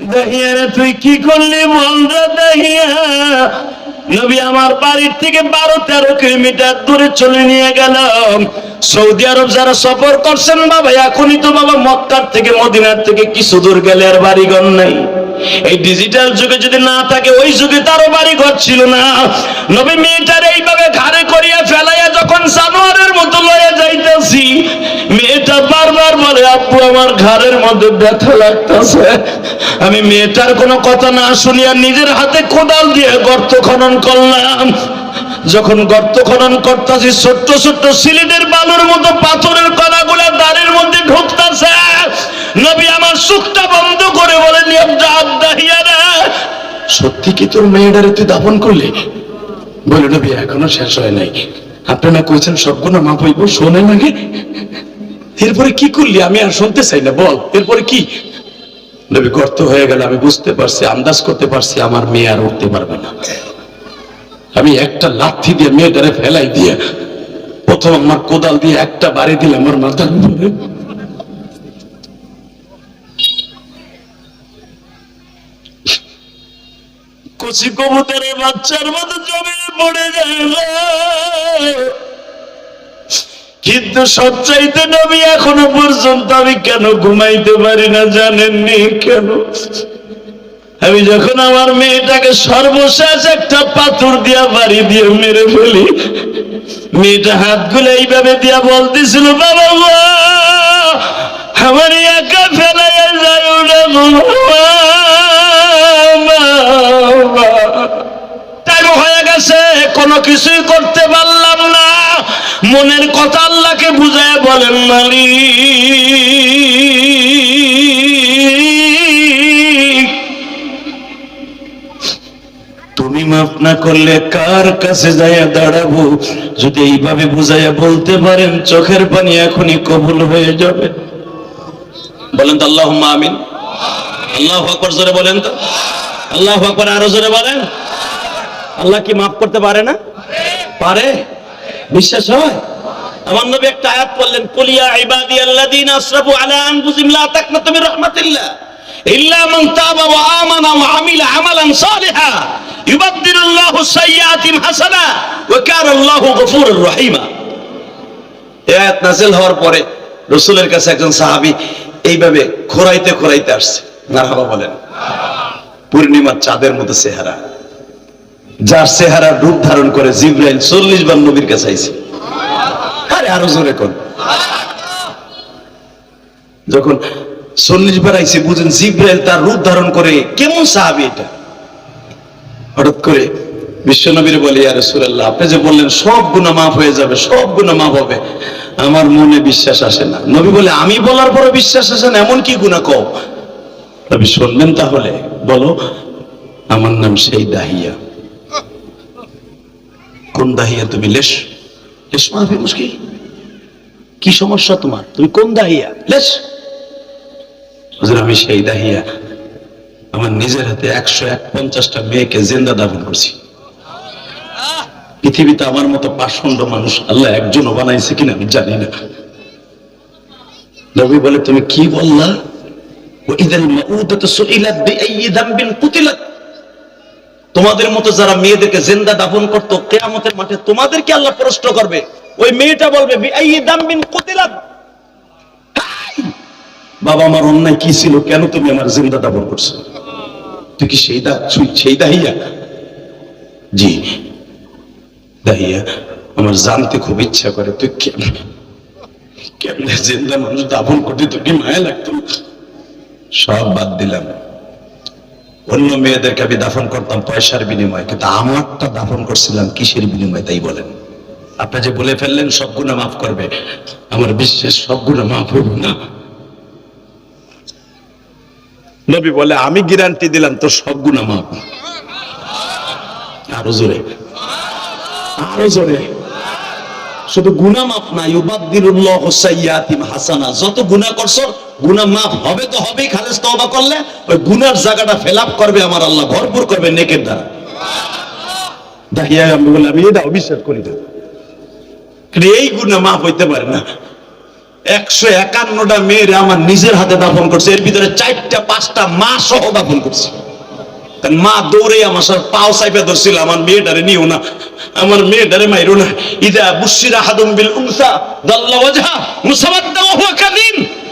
দাহিয়ারে, তুই কি করলি বল দহিয়া দাহিয়া? নবী আমার বাড়ির থেকে বারো তেরো কিলোমিটার দূরে চলে নিয়ে গেলাম। সৌদি আরব যারা সফর করছেন, বাবা, এখনই তো বাবা মক্কার থেকে, মদিনার থেকে কিছু দূর গেলে আর বাড়িঘর নাই। এই ডিজিটাল যুগে যদি না থাকে, ওই যুগে তারও বাড়ি ঘর ছিল না। নবী মেয়েটার এইভাবে ঘাড়ে করিয়া ফেলাইয়া যখন জানোয়ারের মতো লয়ে যাইতেছি, মেয়েটা বারবার বলে আপু আমার ঘাড়ের মধ্যে ব্যথা লাগতেছে। আমি মেয়েটার কোনো কথা না শুনিয়া নিজের হাতে কোদাল দিয়ে গর্ত খনন করলাম। যখন গর্ত খনন করতেছি, ছোট্ট ছোট্ট সিলেটের বালুর মতো পাথরের কণাগুলা দাঁড়ের মধ্যে ঢুকতেছে। নবী আমার সুখটা বন্ধ করে বলেন সত্যি কি তোর মেয়েটারে তুই দাপন করলি? বলে, নবী, এখনও শেষ হয় নাই। আপনারা কইছেন, সবগুলো মাপ হইব শোনে নাকি এরপরে কি করলি? আমি আর শুনতে চাই না, বল, এরপরে কি? নবী গর্ত হয়ে গেল, আমি বুঝতে পারছি, আন্দাজ করতে পারছি, আমার মেয়ে আর উঠতে পারবে না। আমি একটা লাথি দিয়ে মেয়েটারে ফেলাই দিয়ে প্রথম আমার কোদাল দিয়ে একটা বাড়ি দিলাম, আমার কবুতরের বাচ্চার মতো কিন্তু এখনও আমি কেন ঘুমাইতে পারি না জানেননি কেন? আমি যখন আমার মেয়েটাকে সর্বশেষ একটা পাথর দিয়া বাড়ি দিয়ে মেরে ফেলি, মেয়েটা হাত হাতগুলো এইভাবে দিয়া বলতেছিল, বাবা আমার একা ফেলাইয়া যায় না হয়ে গেছে, কোনো কিছুই করতে পারলাম না। মনের কথা আল্লাহকে বুঝায় বলেন, মালিক মাফ না করলে কার কাছে যাইয়া দাঁড়াবো? যদি এইভাবে বুঝাইয়া বলতে পারেন, চোখের পানি এখনই কবুল হয়ে যাবে। বলেন তো আল্লাহ আমিন। আল্লাহ আকবর জোরে বলেন তো। আল্লাহ আকবর আরও জোরে বলেন। আল্লাহ কি মাফ করতে পারে না? পারে? বিশ্বাস হয়? আমার নবী একটা আয়াত বললেন কুলিয়া ইবাদি আল্লাযীনা আসরাফু আলা আনফুসিহিম লা তাকনাতু মির রাহমাতিল্লাহ ইল্লা মান তাবা ওয়া আমানা ওয়া আমিলা আমালান সালিহা। হওয়ার পরে কাছে একজন এইভাবে খোরাইতে খোরাইতে আসছে। বলেন, পূর্ণিমার চাঁদের মতো চেহারা। যার চেহারা রূপ ধারণ করে জিব্রাইল চল্লিশ বার নবীর কাছে আইছে। আরে আরও জোরে কোন। যখন চল্লিশ বার আইছে, বুঝেন জিব্রাইল তার রূপ ধারণ করে কেমন সাহাবি এটা? হঠাৎ করে বিশ্বনবীর বলে আরে সুরাল্লাহ আপনি যে বললেন সব গুণা মাফ হয়ে যাবে, সব গুণা মাফ হবে। আমার মনে বিশ্বাস আসে না। নবী বলে, আমি বলার পরে বিশ্বাস আসে না, এমন কি গুণা কও? নবী, শুনবেন তাহলে, বলো, আমার নাম সেই দাহিয়া। কোন দাহিয়া তুমি? লেশ লেশ মাহফি মুশকিল। কি সমস্যা তোমার? তুমি কোন দাহিয়া? লেশ। আমি সেই দাহিয়া। আমার নিজের হাতে একশো এক পঞ্চাশটা মেয়েকে জেন্দা দাফন করছি। পৃথিবীতে আমার মতো পাষণ্ড মানুষ আল্লাহ একজনও বানাইছে কিনা আমি জানি না। নবী বলে, তুমি কি বললা? তোমাদের মতো যারা মেয়েদেরকে জেন্দা দাপন করতো, কেয়ামতের মাঠে তোমাদেরকে আল্লাহ প্রশ্ন করবে, ওই মেয়েটা বলবে বাবা, আমার অন্যায় কি ছিল? কেন তুমি আমার জেন্দা দাপন করছ? তুই কি সেই দা সেই দাহিয়া। জি। দাহিয়া। আমার জানতে খুব ইচ্ছা করে, তুই কেমন মানুষ করতে মায়া লাগতো? সব বাদ দিলাম। অন্য মেয়েদেরকে আমি দাফন করতাম পয়সার বিনিময়ে, কিন্তু আমারটা দাফন করছিলাম কিসের বিনিময়ে তাই বলেন? আপনি যে বলে ফেললেন, সব মাফ করবে। আমার বিশ্বাস, সব মাফ হইব না। নবী বলে, আমি গ্যারান্টি দিলাম, তোর সব গুণা মাফ আরও জোরে। আরও জোরে। শুধু গুনাহ মাফ না, ইউবাদদিলুল্লাহ সাইয়্যাতিম হাসানা। যত গুনাহ করছ, গুনাহ মাফ হবে তো হবেই, খালেস তওবা করলে, ওই গুনার জায়গাটা ফেলাপ করবে আমার আল্লাহ, ভরপুর করবে নেকের দ্বারা। দাহিয়া আমি বললাম এটা অবিশ্বাস করি না। এই গুনাহ মাফ হইতে পারে না। একশো একান্নটা মেয়ের আমার নিজের হাতে দাফন করছে। এর ভিতরে চারটা, পাঁচটা মা সহ দাফন করছে। মা দৌড়ে আমার সাথে পাও সাইপে ধরছিল, আমার মেয়েটারে নিও না, আমার মেয়েটারে মাইরো না। ইদা বুশিরা হাদুম বিল দাল্লা মুসাবাদ্দা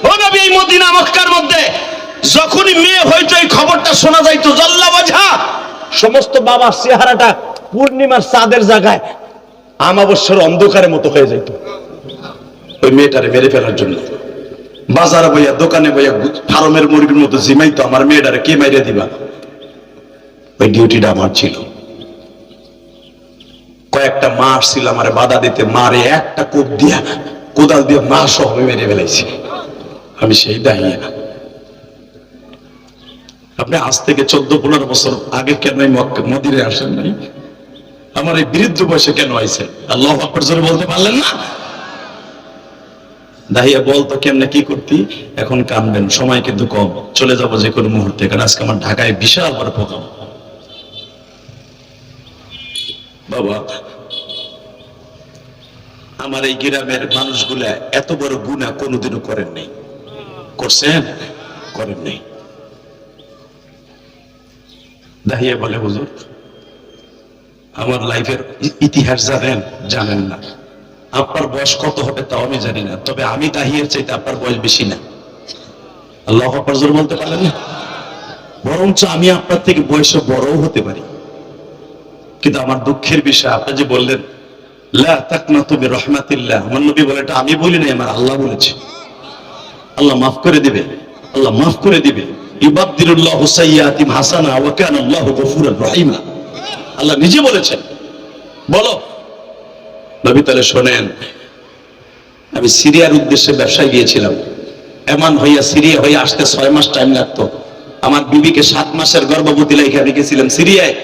ও নবী, এই মদিনা মক্কার মধ্যে যখনই মেয়ে হইতো, এই খবরটা শোনা যাইতো জাল্লা সমস্ত বাবার চেহারাটা পূর্ণিমার চাঁদের জায়গায়, আমাবস্যার অন্ধকারের মতো হয়ে যেত ওই মেয়েটারে মেরে ফেলার জন্য। বাজারে বইয়া, দোকানে বইয়া ফার্মের মুরগির মতো জিমাইতো আমার মেয়েটারে কে মাইরে দিবা? ওই ডিউটিটা আমার ছিল। কয়েকটা মাস ছিল আমার বাধা দিতে, মারে একটা কোপ দিয়া, কোদাল দিয়ে মা সহ মেরে ফেলাইছি। আমি সেই দাঁড়িয়ে না। আপনি আজ থেকে চোদ্দ, পনেরো বছর আগে কেন মদিরে আসেন নাই? আমার এই বৃদ্ধ বয়সে কেন আইছে আল্লাহ বলতে পারলেন না? দাহিয়া বলতো কেমনে, কি করতি? এখন কানবেন, সময় কিন্তু কম। চলে যাব যে কোনো মুহূর্তে, কারণ আজকে আমার ঢাকায় বিশাল বড় প্রোগ্রাম। বাবা, আমার এই গ্রামের মানুষগুলা এত বড় গুণা কোনোদিনও করেন নাই। করছেন? করেন নাই। দাহিয়া বলে, হুজুর, আমার লাইফের ইতিহাস জানেন? জানেন না। আপনার বয়স কত হবে তাও আমি জানি না। তবে আমি তাহিয়ের চাইতে আপনার বয়স বেশি না। আল্লাহ জোরে বলতে পারেন না? বরঞ্চ আমি আপনার থেকে বয়সে বড়ও হতে পারি। কিন্তু আমার দুঃখের বিষয়, আপনি যে বললেন আমি বলি আমার আল্লাহ বলেছে। আল্লাহ মাফ করে দিবে। আল্লাহ মাফ করে দিবে। রহিমা। আল্লাহ নিজে বলেছেন। বলো। নবী তাহলে শোনেন, আমি সিরিয়ার উদ্দেশ্যে ব্যবসায় গিয়েছিলাম। এমন হইয়া সিরিয়া হইয়া আসতে ছয় মাস টাইম লাগতো। আমার বিবিকে সাত মাসের গর্ভবতী লেখে আমি গেছিলাম সিরিয়ায়,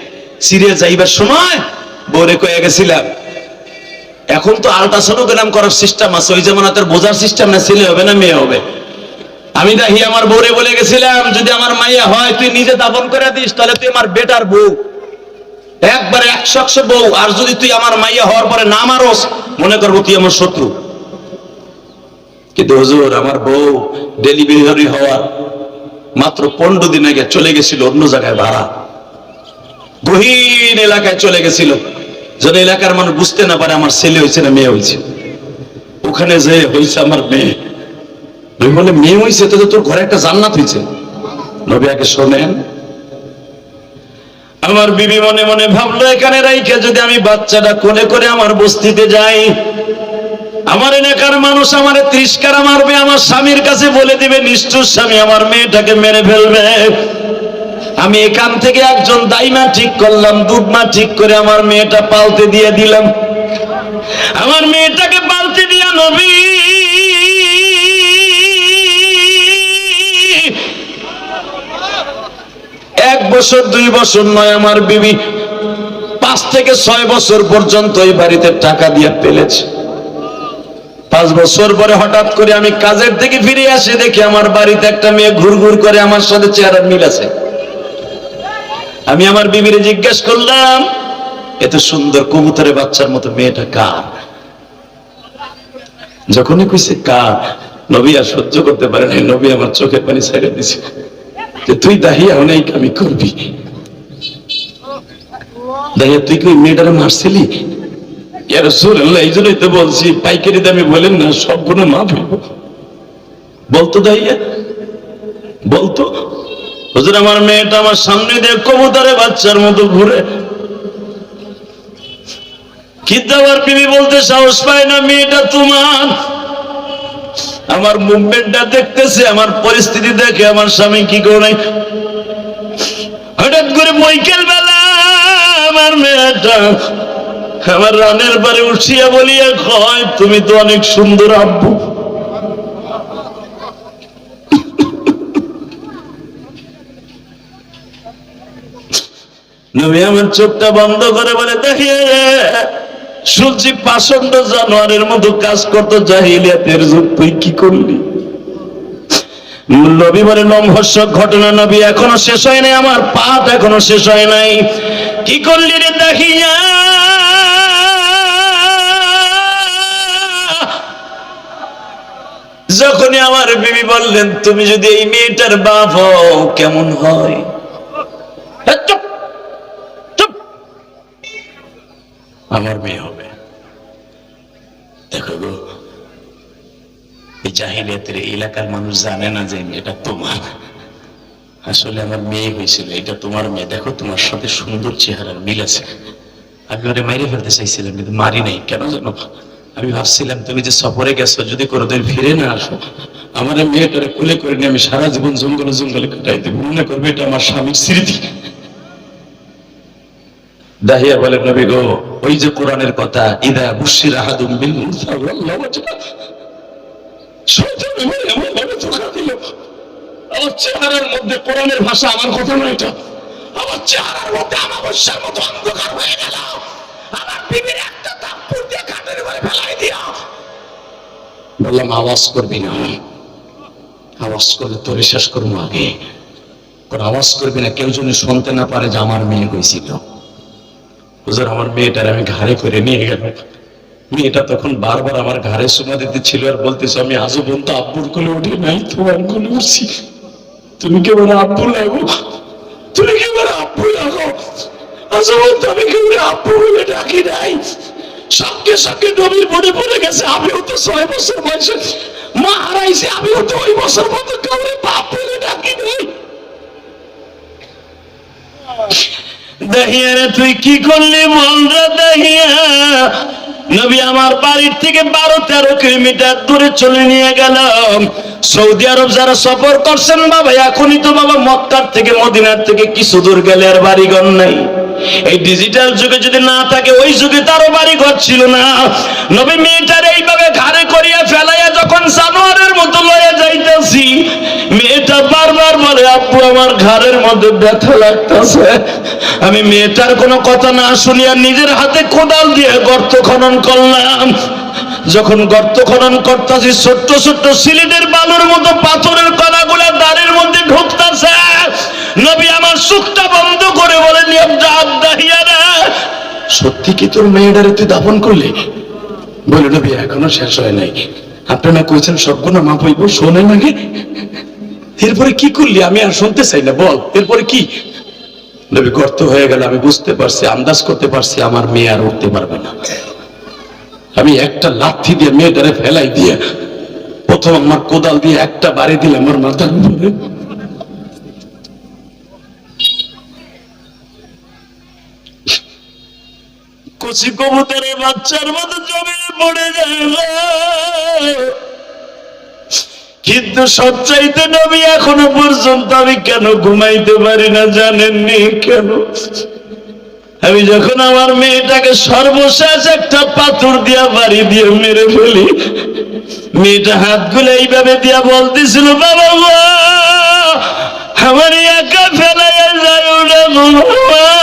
সিরিয়া যাইবার সময় বউরে কয়ে গেছিলাম, এখন তো আলট্রাসোনোগ্রাম করার সিস্টেম আছে, ওই যেমন তোর বোঝার সিস্টেম না, ছেলে হবে না, মেয়ে হবে? আমি দেখি আমার বউরে বলে গেছিলাম, যদি আমার মাইয়া হয়, তুই নিজে দাপন করে দিস, তাহলে তুই আমার বেটার বউ। একবারে একশো একশো বউ, আর যদি তুই আমার মাইয়া হওয়ার পরে না মারস, মনে করব তুই আমার শত্রু। কিন্তু হুজুর, আমার বউ ডেলিভারি হওয়ার মাত্র পনেরো দিন আগে চলে গেছিল অন্য জায়গায় ভাড়া। গহীন এলাকায় চলে গেছিল। যেন এলাকার মানুষ বুঝতে না পারে আমার ছেলে হয়েছে না মেয়ে হয়েছে। ওখানে যে হয়েছে আমার মেয়ে। নবী বলে মেয়ে হয়েছে, তো তোর ঘরে একটা জান্নাত হয়েছে। নবী আগে শোনেন আমার বিবি মনে মনে ভাবলো, এখানে রাইখে যদি আমি বাচ্চাটা কোলে করে আমার বস্তিতে যাই, আমার এলাকার মানুষ আমার তিরস্কার মারবে, আমার স্বামীর কাছে বলে দিবে, নিষ্ঠুর স্বামী আমার মেয়েটাকে মেরে ফেলবে। আমি এখান থেকে একজন দাইমা ঠিক করলাম দুধমা ঠিক করে আমার মেয়েটা পালতে দিয়ে দিলাম। আমার মেয়েটাকে পালতে দিয়া নবী এক বছর, দুই বছর নয়, আমার বিবি পাঁচ থেকে ছয় বছর পর্যন্ত এই বাড়িতে টাকা দিয়ে পেলেছে পাঁচ বছর পরে হঠাৎ করে আমি কাজের থেকে ফিরে আসি, দেখি আমার বাড়িতে একটা মেয়ে ঘুরঘুর করে আমার সাথে চেহারা মিল আছে। আমি আমার বিবিরে জিজ্ঞেস করলাম, এত সুন্দর কবুতরের বাচ্চার মতো মেয়েটা কার? যখনই কইছে, কার? নবী আর সহ্য করতে পারে নাই, নবী আমার চোখের পানি ছেড়ে দিছে। যে তুই দাহিয়া অনেক আমি করবি। দাহিয়া, তুই কি মেয়েটারে মারছিলি? বলছি, পাইকারি দামে বলেন না, সবগুলো মাফ বলতো দাহিয়া, বলতো? হুজুর, আমার মেয়েটা আমার সামনে দিয়ে কবুতরে বাচ্চার মতো ঘুরে। কিন্তু আমার বিবি বলতে সাহস পায় না, মেয়েটা তোমার। আমার মুভমেন্টটা দেখতেছে, আমার পরিস্থিতি দেখে আমার স্বামী কি করে হঠাৎ করে বৈকাল বেলা আমার মেয়েটা আমার রানের বারে উঠিয়া বলিয়া কয়, তুমি তো অনেক সুন্দর আব্বু। আমার চোখটা বন্ধ করে বলে দেখিয়ে সূর্যি পাষণ্ড জানোয়ারের মতো কাজ করতো জাহিলিয়াতের যুগ। তুই কি করলি? ঘটনা নবী এখনও শেষ হয় নাই, আমার এখনও শেষ হয় নাই। কি করলি রে দেখিয়া যখনই আমার বিবি বললেন, তুমি যদি এই মেয়েটার বাপ হও, কেমন হয়? আমার মেয়ে হবে। দেখো গো, এই জাহিলিয়াতের এলাকার মানুষ জানে না যে এটা তোমার। আসলে আমার মেয়ে হয়েছিল, এটা তোমার মেয়ে। দেখো, তোমার সাথে সুন্দর চেহারার মিল আছে। আমি ওরে মাইরে ফেলতে চাইছিলাম, কিন্তু মারি নাই। কেন জানো? আমি ভাবছিলাম, তুমি যে সফরে গেছো, যদি কোনোদিন ফিরে না আসো, আমার মেয়েটারে কোলে করে নিয়ে আমি সারা জীবন জঙ্গলে জঙ্গলে কাটাই দেবো। মনে করবে এটা আমার স্বামীর স্মৃতি। দাহিয়া বলে, নবী গো, ওই যে কোরআনের কথা, ইদা বুশির আহাদুম বিল আমার চেহারার মধ্যে কোরআনের ভাষা আমার কথা নয় এটা। আমার চেহারার মধ্যে মতো অন্ধকার হয়ে গেল। আমার একটা দিয়ে উপরে ফেলাই বললাম, আওয়াজ করবি না। আওয়াজ করলে তোরে শেষ করব আগে। আওয়াজ করবি না। কেউ যেন শুনতে না পারে যে আমার মেয়ে হয়েছিল হুজুর, আমার মেয়েটার আমি ঘাড়ে করে নিয়ে গেলাম মেয়েটা তখন বারবার আমার ঘাড়ে সুমা দিতে ছিল আর বলতেছে, আমি আজও পর্যন্ত আব্বুর কোলে উঠি নাই, তোমার কোলে উঠছি। তুমি কেবল আব্বু লাগো তুমি কেবল আব্বু লাগো আজও আমি তো তো দাহিয়া রে, তুই কি করলি বল রে দাহিয়া নবী আমার বাড়ির থেকে বারো তেরো কিলোমিটার দূরে চলে নিয়ে গেলাম। সৌদি আরব যারা সফর করছেন, বাবা, এখনই তো বাবা মক্কার থেকে, মদিনার থেকে কিছু দূর গেলে আর বাড়িঘর নাই। এই ডিজিটাল যুগে যদি না থাকে, ওই যুগে তারও বাড়ি ঘর ছিল না। নবী মেয়েটার এইভাবে ঘাড়ে করিয়া ফেলাইয়া যখন জানোয়ারের মতো লয়ে যাইতেছি, মেয়েটা বারবার বলে, আব্বু, আমার ঘাড়ের মধ্যে ব্যথা লাগতেছে। আমি মেয়েটার কোনো কথা না শুনিয়া নিজের হাতে কোদাল দিয়ে গর্ত খনন করলাম। যখন গর্ত খনন করতেছি, ছোট্ট ছোট্ট সিলেটের বালুর মতো পাথরের কণাগুলা দাঁড়ের মধ্যে ঢুকতেছে। নবী আমার সুখটা বন্ধ করে বলে সত্যি কি তোর মেয়েটারে তুই দাপন করলি? বলে, নবী, এখনও শেষ হয় নাই। আপনারা কইছেন সবগুলো মাপ হইব, শোনেন নাকি এরপরে কি করলি? আমি আর শুনতে চাই না, বল, এরপরে কি? নবী, গর্ত হয়ে গেল, আমি বুঝতে পারছি, আন্দাজ করতে পারছি, আমার মেয়ে আর উঠতে পারবে না। আমি একটা লাথি দিয়ে মেয়েটারে ফেলাই দিয়ে, প্রথম আমার কোদাল দিয়ে একটা বাড়ি দিলে আমার মাথার উপরে। কচি কবুতরের বাচ্চার মতো জমিয়ে পড়ে যায় কিন্তু সবচাইতে নবী এখনও পর্যন্ত আমি কেন ঘুমাইতে পারি না জানেননি কেন? আমি যখন আমার মেয়েটাকে সর্বশেষ একটা পাথর দিয়া বাড়ি দিয়ে মেরে ফেলি, মেয়েটা হাত হাতগুলো এইভাবে দিয়া বলতেছিল, বাবা আমার একা ফেলাইয়া যায় ওটা গো বাবা।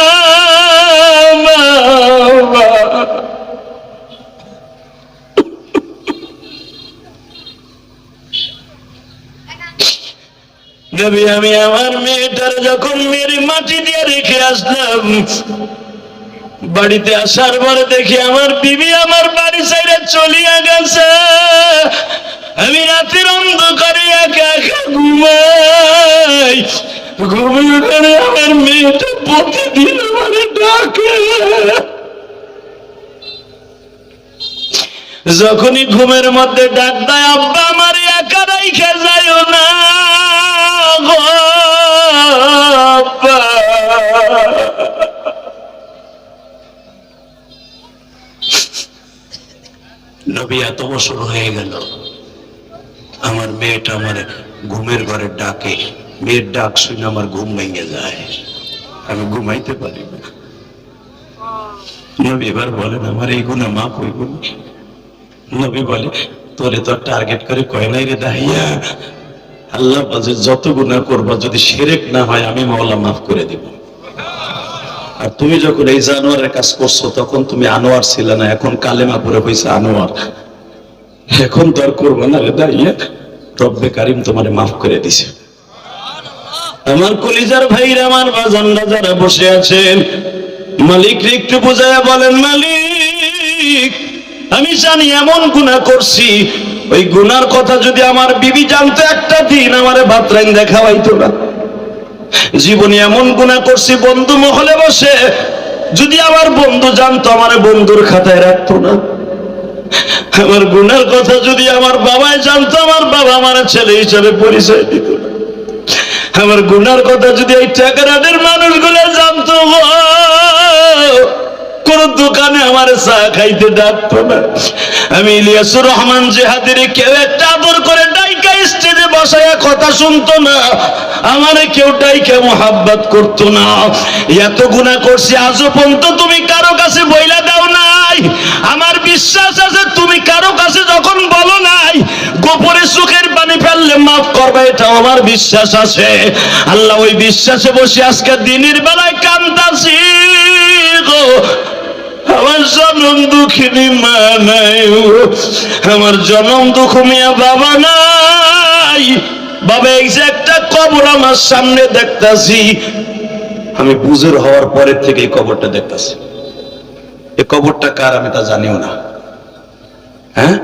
নবী আমি আমার মেয়েটার যখন মেরে মাটি দিয়ে রেখে আসলাম, বাড়িতে আসার পরে দেখি আমার বিবি আমার বাড়ি সাইডে চলিয়া গেছে। আমি রাতের অন্ধকারে একা একা ঘুমাই। ঘুমিয়ে আমার মেয়েটা প্রতিদিন আমার ডাকে। যখনই ঘুমের মধ্যে ডাক দেয়, আব্বা, আমার একা রাইখে যাইও না। আমার মেয়েটা আমার ঘুমের ঘরে ডাকে। মেয়ের ডাক শুনে আমার ঘুম ভেঙে যায়। আমি ঘুমাইতে পারি না। এবার বলেন, আমার এই গুণা গুণ নবী বলে, তোরে তো টার্গেট করে কয় নাই রে দাহিয়া? আল্লাহ বলছে যত গুণা করবা, যদি সেরেক না হয়, আমি মাওলা মাফ করে দিব। আর তুমি যখন এই জানোয়ারের কাজ করছ, তখন তুমি আনোয়ার ছিল না, এখন কালেমা পরে হয়েছে আনোয়ার। এখন তো আর করব না রে দাঁড়িয়ে। রব্বে কারিম তোমারে মাফ করে দিছে। আমার কলিজার ভাইরা, আমার বাজানরা যারা বসে আছেন, মালিক একটু বোঝায় বলেন, মালিক, আমি জানি এমন গুণা করছি ওই গুনার কথা যদি আমার বিবি জানতো একটা দিন, আমারে ভাতরাইন দেখাওয়াইতো না। জীবনে এমন গুণা করছি, বন্ধু মহলে বসে, যদি আমার বন্ধু জানতো, আমার বন্ধুর খাতায় রাখতো না। আমার গুনার কথা যদি আমার বাবাই জানতো, আমার বাবা আমার ছেলে হিসাবে পরিচয় দিত। আমার গুনার কথা যদি এই টাকারাটের মানুষগুলো জানতো কোন দোকানে আমার চা খাইতে ডাকতো না। আমি ইলিয়াসুর রহমান জেহাদের কেউ একটা করে কথা শুনতো না। আমারে কেউ ডাইকা করতো না। এত গুণা করছি, আজও পর্যন্ত তুমি কারও কাছে বইলা দাও নাই। আমার বিশ্বাস আছে তুমি কারও কাছে যখন বলো নাই গোপরে সুখের পানি ফেললে মাফ করবে এটা আমার বিশ্বাস আছে। আল্লাহ ওই বিশ্বাসে বসে আজকে দিনের বেলায় কান্দাছি গো। আমার জনম দুঃখিনী মা নাই আমার জনম দুঃখ মিয়া বাবা নাই। বাবা, এই যে একটা কবর আমার সামনে দেখতাছি। আমি বুঝের হওয়ার পরের থেকে এই কবরটা দেখতাছি। এই কবরটা কার আমি তা জানিও না। হ্যাঁ?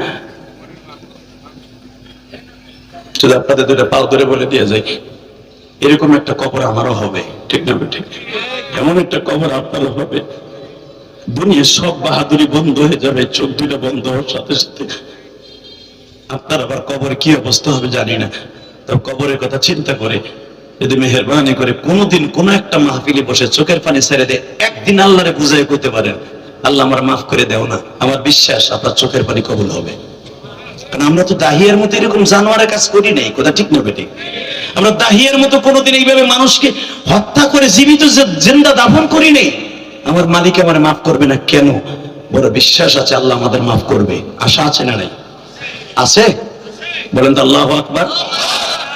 শুধু আপনাদের দুটা পাও ধরে বলে দিয়ে যাই। এরকম একটা কবর আমারও হবে। ঠিক না ঠিক এমন একটা কবর আপনারও হবে। দুনিয়া সব বাহাদুরি বন্ধ হয়ে যাবে, চোখ দুটা বন্ধ হওয়ার সাথে সাথে। আপনার আবার কবরে কি অবস্থা হবে জানি না। তবে কবরের কথা চিন্তা করে, যদি মেহরবানি করে, কোনোদিন কোন একটা মাহফিলে বসে চোখের পানি ছেড়ে দেয় একদিন আল্লাহরে বুঝাই করতে পারেন, আল্লাহ আমার মাফ করে দেও না। আমার বিশ্বাস, আপনার চোখের পানি কবুল হবে। কারণ আমরা তো দাহিয়ার মতো এরকম জানোয়ারের কাজ করি নাই, কথা ঠিক না বেটি আমরা দাহিয়ার মতো কোনোদিন এইভাবে মানুষকে হত্যা করে জীবিত জিন্দা দাফন করি নাই আমার মালিক আমার মাফ করবে না কেন? বড় বিশ্বাস আছে, আল্লাহ আমাদের মাফ করবে। আশা আছে না নাই? আছে? বলেন তো আল্লাহ আকবার।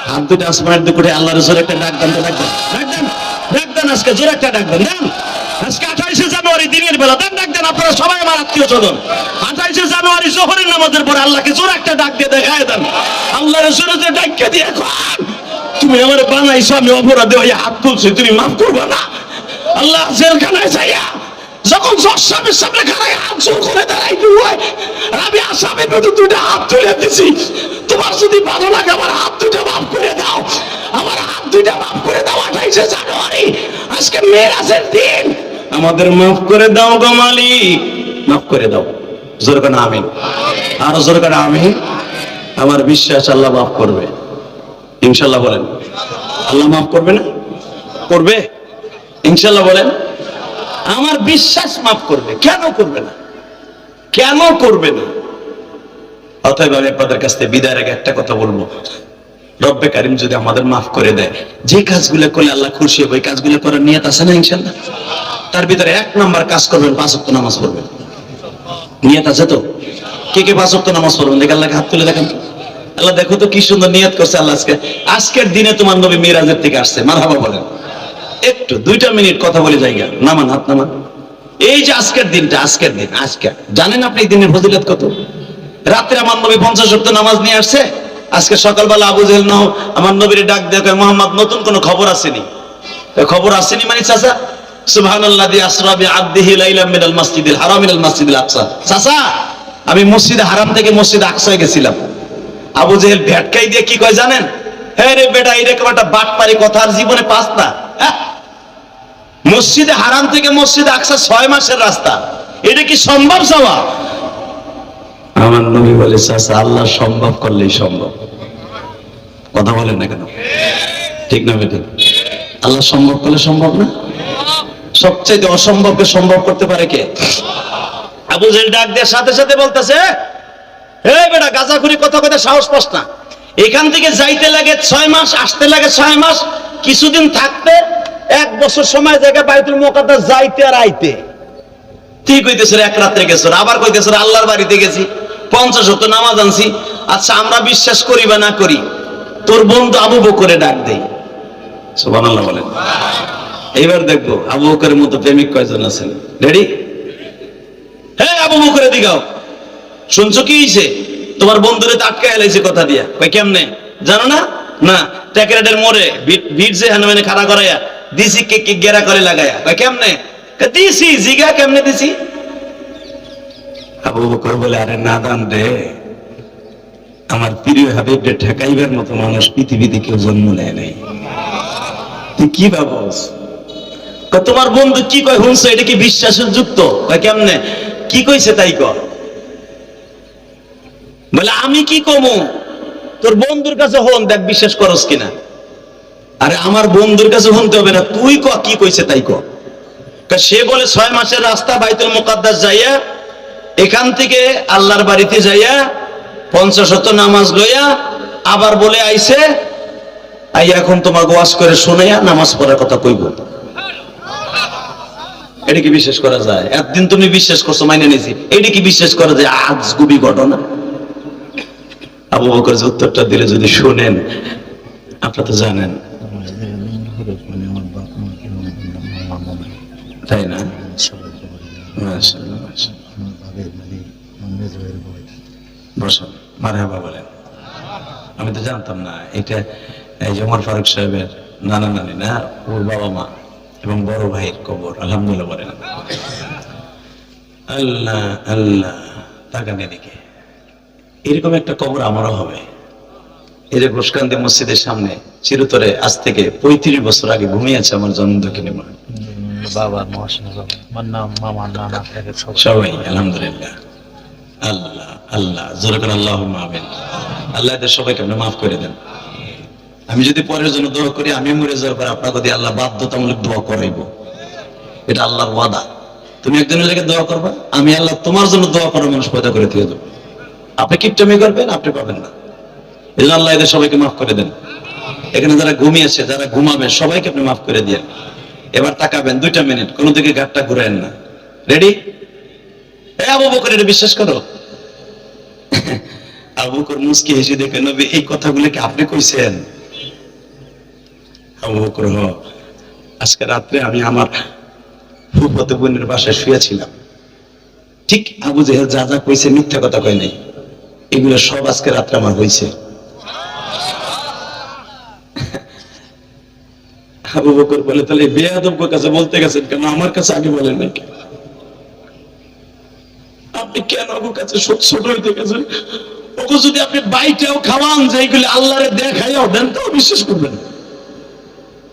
হাত দুটো আসমানের দিকে আল্লাহ রসুল একটা ডাক দেন ডাক দেন। ডাক দেন আজকে একটা ডাক দেন দেন। আজকে আঠাইশে জানুয়ারি দিনের বেলা, দেন ডাক দেন, আপনারা সবাই আমার আত্মীয় স্বজন। আঠাইশে জানুয়ারি জোহরের নামাজের পরে আল্লাহকে জোরে একটা ডাক দিয়ে দেখায় দেন। আল্লাহ রসুল ডাককে দিয়ে তুমি আমার বানাইছো, আমি অপরাধে হাত তুলছি, তুমি মাফ করবে না। আল্লাহ জেলখানায় যাইয়া যখন জসামের সামনে খানায় হাত জোর করে দাঁড়াই হয়, আমি আসামের মতো দুইটা হাত তুলে দিছি। তোমার যদি ভালো লাগে আমার হাত দুইটা মাফ করে দাও। আমার হাত দুইটা মাফ করে দাও, আঠাইশে জানুয়ারি, আজকে মেয়েরাজের দিন। আমাদের মাফ করে দাও গো মালিক। মাফ করে দাও। জোর করে আমিন। আরও জোর করে আমিন। আমার বিশ্বাস আল্লাহ মাফ করবে। ইনশাল্লাহ বলেন। আল্লাহ মাফ করবে না? করবে। ইনশাল্লাহ বলেন, আমার বিশ্বাস মাফ করবে। কেন করবে না? কেন করবে না? অতএব আমি আপনাদের কাছ থেকে বিদায়ের আগে একটা কথা বলব। রব্বে কারিম যদি আমাদের মাফ করে দেয়, যে কাজগুলো করলে আল্লাহ খুশি হবে, ওই কাজগুলো করার নিয়ত আছে না ইনশাল্লাহ তার ভিতরে এক নাম্বার কাজ করবেন, পাঁচ ওয়াক্ত নামাজ পড়বেন। নিয়ত আছে তো? কে কে পাঁচ ওয়াক্ত নামাজ পড়বেন? দেখে আল্লাহকে হাত তুলে দেখেন আল্লাহ দেখো তো কি সুন্দর নিয়ত করছে আল্লাহ আজকে। আজকের দিনে তোমার নবী মিরাজের থেকে আসছে। মারহাবা বলেন। একটু, দুইটা মিনিট কথা বলে জায়গা নামান, হাত নামান। এই যে আজকের দিনটা, আজকের দিন আজকে জানেন আপনি এই দিনের ফজিলত কত? রাত্রে আমার নবী পঞ্চাশ শক্ত নামাজ নিয়ে আসছে। আজকে সকালবেলা আবু জেল নাও, আমার নবীর ডাক দেখে মোহাম্মদ, নতুন কোনো খবর আসেনি? খবর আসেনি মানে চাচা? আমি মসজিদে হারাম থেকে মসজিদে আকসায় গেছিলাম। আবু জেহেল ভেটকাই দিয়ে কি কয় জানেন? রে বেটা, এরকম একটা বাটপারি কথা আর জীবনে পাস না। হ্যাঁ? মসজিদে হারাম থেকে মসজিদে আকসা ছয় মাসের রাস্তা। এটা কি সম্ভব যাওয়া? আমার নবী বলে আল্লাহ সম্ভব করলেই সম্ভব। কথা বলেন না কেন? ঠিক না বেটে আল্লাহ সম্ভব করলে সম্ভব না? সবচেয়ে অসম্ভবকে সম্ভব করতে পারে কে? আবু জেল ডাক দেওয়ার সাথে সাথে বলতেছে, এই বেটা, গাঁজাখুরি কথা কথা সাহস পাস না। এখান থেকে যাইতে লাগে ছয় মাস, আসতে লাগে ছয় মাস, কিছুদিন থাকতে এক বছর সময় জায়গা বাইতুল মোকাদ্দাস যাইতে আর আইতে। ঠিক হইতেছে এক রাত্রে গেছো আবার কইতেছে আল্লাহর বাড়িতে গেছি, পঞ্চাশ হতো নামাজ আনছি। আচ্ছা আমরা বিশ্বাস করি বা না করি, তোর বন্ধু আবু বকরে ডাক দেই। সুবহানাল্লাহ বলেন। এইবার দেখব, আবু বকরের মতো প্রেমিক কয়জন আছেন? রেডি হ্যাঁ আবু বকরে দিগাও শুনছো কি হইছে? তোমার বন্ধুরে তো আটকে এলাইছে কথা দিয়া। কই কেমনে? জানো না? না, ট্যাকেরাটের মোড়ে ভিড়- যে হানুমানে খাড়া করাইয়া দিছি কে কে গেরা করে লাগাইয়া কই কেমনে? দিছি, জিগা কেমনে দিছি? আবু বকর বলে, আরে নাদান রে আমার প্রিয় হাবিবকে ঠেকাইবার মতো মানুষ পৃথিবীতে কেউ জন্ম নেয় নাই। তুই কি ভাবস? তোমার বন্ধু কি কয়, শুনছো? এটা কি বিশ্বাসের যুক্ত? কেমনে? কি কইছে তাই ক বলে, আমি কি কমু? তোর বন্ধুর কাছে হন দেখ, বিশ্বাস করস কিনা। আরে আমার বন্ধুর কাছে শুনতে হবে না, তুই ক, কি কইছে তাই ক। সে বলে ছয় মাসের রাস্তা বাইতুল মুকাদ্দাস যাইয়া, এখান থেকে আল্লাহর বাড়িতে যাইয়া পঞ্চাশত নামাজ লইয়া আবার বলে আইছে আই এখন তোমার গোয়াস করে শুনাইয়া নামাজ পড়ার কথা কইব। এটা কি বিশ্বাস করা যায়? একদিন তুমি বিশ্বাস করছ, মাইনে নিয়েছি। এটা কি বিশ্বাস করা যায়? আজ গুবি ঘটনা। আবু বকর উত্তরটা দিলে যদি শুনেন, আপনারা তো জানেন। আমি তো জানতাম না, এটা এই যে ওমর ফারুক সাহেবের নানা নানি না? ওর বাবা মা এবং বড় ভাইয়ের কবর, আলহামদুলিল্লাহ বলেন। আল্লাহ আল্লাহ, তাকান এদিকে। এরকম একটা কবর আমারও হবে। এই যে ঘোষকান্দি মসজিদের সামনে চিরতরে আজ থেকে পঁয়ত্রিশ বছর আগে ঘুমিয়েছে আমার জন্ম দক্ষিণে মা বাবা মহাশয় বাবা আমার নাম মামা নানা এদের সব সবাই আলহামদুলিল্লাহ। আল্লাহ আল্লাহ জোরে আল্লাহ মাহবেন আল্লাহ এদের সবাইকে আপনি মাফ করে দেন। আমি যদি পরের জন্য দোয়া করি আমি মরে যাওয়ার পর আপনাকে দিয়ে আল্লাহ বাধ্যতামূলক দোয়া করাইবো। এটা আল্লাহর ওয়াদা। তুমি একজনের জায়গায় দোয়া করবা আমি আল্লাহ তোমার জন্য দোয়া করার মানুষ পয়দা করে দিয়ে দেবো। আপনি কিপটামি করবেন আপনি পাবেন না। এই আল্লাহ এদের সবাইকে মাফ করে দেন। এখানে যারা ঘুমিয়েছে, যারা ঘুমাবে, সবাইকে আপনি মাফ করে দিয়ে এবার তাকাবেন, দুইটা মিনিট, কোনো দিকে ঘাটটা ঘুরেন না। রেডি বিশ্বাস করো। আবু বকর মুস্কি হেসে দেখে, নবী, এই কথাগুলো কি আপনি কইছেন? আবু বকর আজকে রাত্রে আমি আমার ফুফাতো বোনের বাসায় শুয়েছিলাম। ঠিক আবু জেহেল যা যা কইছে মিথ্যা কথা কয় নাই। এগুলো সব আজকে রাত্রে আমার হয়েছে আবু বকর বলে, তাহলে বেয়াদব কাছে বলতে গেছেন কেন? আমার কাছে আগে বলেন নাকি আপনি কেন ওর কাছে ছোট ছোট হইতে গেছেন? ওকে যদি আপনি খাওয়ান দেখাইও দেন বিশ্বাস করবেন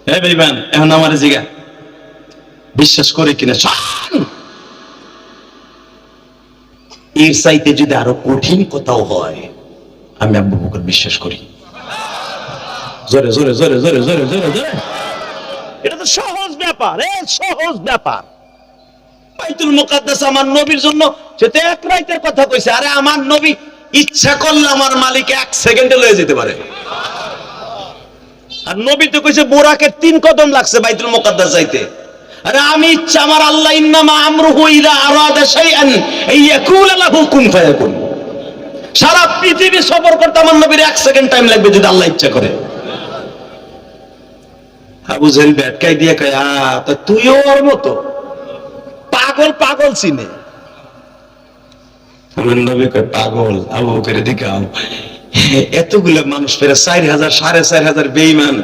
হ্যাঁ এখন আমার জিগা। বিশ্বাস করে কিনা? এর চাইতে যদি আরও কঠিন কোথাও হয়, আমি আব্বু বকর বিশ্বাস করি। জোরে জোরে জোরে জোরে জোরে জোরে জোরে। এটা তো সহজ ব্যাপার, এ সহজ ব্যাপার। বাইতুল মুকাদ্দাস আমার নবীর জন্য সে তো এক রাইতের কথা কইছে, আরে আমার নবী ইচ্ছা করলে আমার মালিক এক সেকেন্ডে লয়ে যেতে পারে। আর নবী তো কইছে, বোরাকের তিন কদম লাগছে বাইতুল মুকাদ্দাস যাইতে। আরে আমি ইচ্ছা, আমার আল্লাহ, ইন্নামা আমরুহু ইদা আরাদা শাইআন আইয়াকুল লাহু কুন ফায়াকুন। সারা পৃথিবী সফর করতে আমার নবীর এক সেকেন্ড টাইম লাগবে যদি আল্লাহ ইচ্ছা করে। আবু জেল ব্যাটকাই দিয়ে কয় তা তুইও ওর মতো? পাগল পাগল চিনে। পাগল, আবু বকর এদিকে আও। এতগুলো মানুষ চার হাজার, সাড়ে চার হাজার বেইমান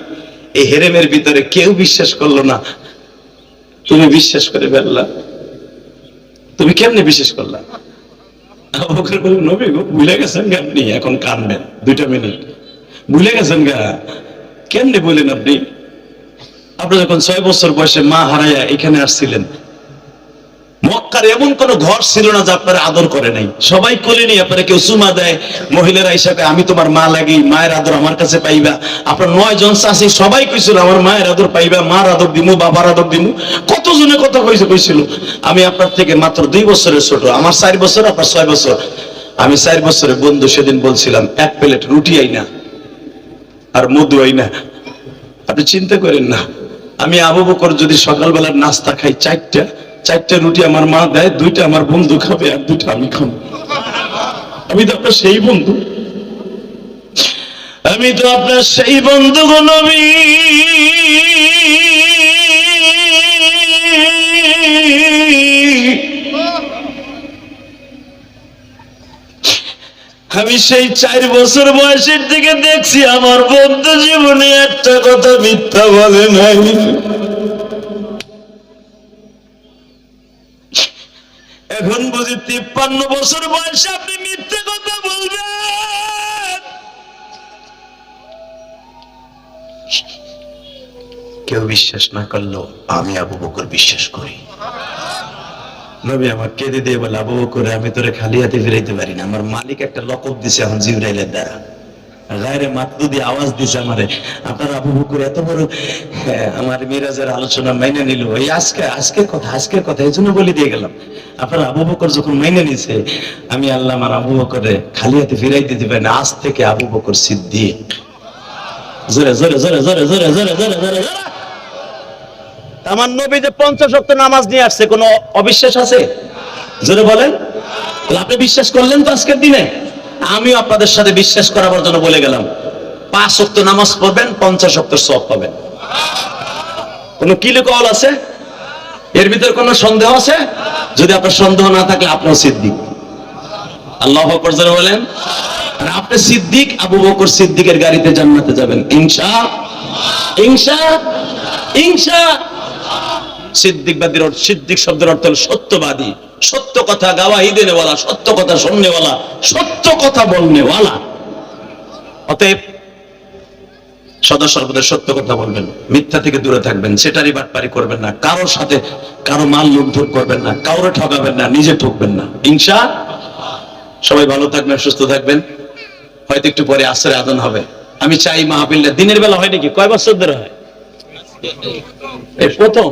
এই হেরেমের ভিতরে কেউ বিশ্বাস করল না। তুমি বিশ্বাস করে ফেললা। তুমি কেমনে বিশ্বাস করলা? নবী ভুলে গেছেন আপনি? এখন কানবেন, দুইটা মিনিট। ভুলে গেছেন গা? কেমনে বলেন আপনি? আপনি যখন ছয় বছর বয়সে মা হারাইয়া এখানে আসছিলেন, মক্কার এমন কোন ঘর ছিল না যে আপনারা আদর করে নাই। সবাই কোলে নিয়ে আপনারা কেউ চুমা দেয়, মহিলারা হিসাবে আমি তোমার মা লাগি, মায়ের আদর আমার কাছে পাইবা। আপনার নয় জন চাষি সবাই কইছিল, আমার মায়ের আদর পাইবা, মার আদর দিমু, বাবার আদর দিমু। কত জনে কত কইছে, কইছিল, আমি আপনার থেকে মাত্র দুই বছরের ছোট, আমার চার বছর, আপনার ছয় বছর। আমি চার বছরের বন্ধু সেদিন বলছিলাম, এক প্লেট রুটি আইনা, আর মধু আইনা। আপনি চিন্তা করেন না আমি আবু বকর যদি সকালবেলার নাস্তা খাই চারটা চারটা রুটি আমার মা দেয়, দুইটা আমার বন্ধু খাবে আর দুইটা আমি খাব। আমি তো আপনার সেই বন্ধু। আমি তো আপনার সেই বন্ধু নবী। আমি সেই চার বছর বয়সের দিকে দেখছি, আমার বন্ধ জীবনে একটা কথা মিথ্যা বলে নাই। এখন বুঝি তিপ্পান্ন বছর বয়সে আপনি মিথ্যা কথা বলবেন। কেউ বিশ্বাস না করল আমি আবু বকর বিশ্বাস করি। নবী আমার কেঁদে দিয়ে বলে আবু বকর আমি তোরে খালি হাতে ফিরাইতে পারি না। আমার মালিক একটা লকব দিছে এখন জিব্রাইলের দ্বারা। আওয়াজ দিছে আমারে। আপনার আবু এত বড় হ্যাঁ, আমার মিরাজের আলোচনা মাইনে নিল। এই আজকে কথা কথা এই জন্য বলে দিয়ে গেলাম। আপনার আবু বকর যখন মাইনে নিছে আমি আল্লাহ আমার আবু বকরে খালি হাতে ফিরাই দিতে পারি না। আজ থেকে আবু বকর সিদ্দিক। জোরে জোরে জোরে জোরে জোরে জোরে জোরে জোরে। আমার নবী যে পঞ্চাশ ওয়াক্ত নামাজ নিয়ে আসছে, কোনো অবিশ্বাস আছে? জোরে বলেন। আপনি বিশ্বাস করলেন তো আজকের দিনে? আমিও আপনাদের সাথে বিশ্বাস করাবার জন্য বলে গেলাম। পাঁচ ওয়াক্ত নামাজ পড়বেন, পঞ্চাশ ওয়াক্ত সব পাবেন। কোনো কিলো কল আছে? এর ভিতরে কোনো সন্দেহ আছে? যদি আপনার সন্দেহ না থাকলে আপনার সিদ্দিক। আল্লাহ আকবার বলেন। আপনি সিদ্দিক, আবু বকর সিদ্দিকের গাড়িতে জান্নাতে যাবেন। ইনশা ইনশা ইনশা। সিদ্দিকবাদীর সিদ্দিক শব্দের অর্থ হল সত্যবাদী। সত্য কথা গাওয়াহি দেনেওয়ালা সত্য কথা শুননেওয়ালা, সত্য কথা বলনেওয়ালা। অতএব সত্য কথা বলবেন, মিথ্যা থেকে দূরে থাকবেন, সেটারই বাটপারি করবেন না, কারোর সাথে কারও মাল করবেন না ঠকাবেন না, নিজে ঠকবেন না। ইনশা সবাই ভালো থাকবেন, সুস্থ থাকবেন। হয়তো একটু পরে আসরে আদান হবে। আমি চাই মাহফিলটা দিনের বেলা হয় নাকি? কয় বছর ধরে হয়? প্রথম।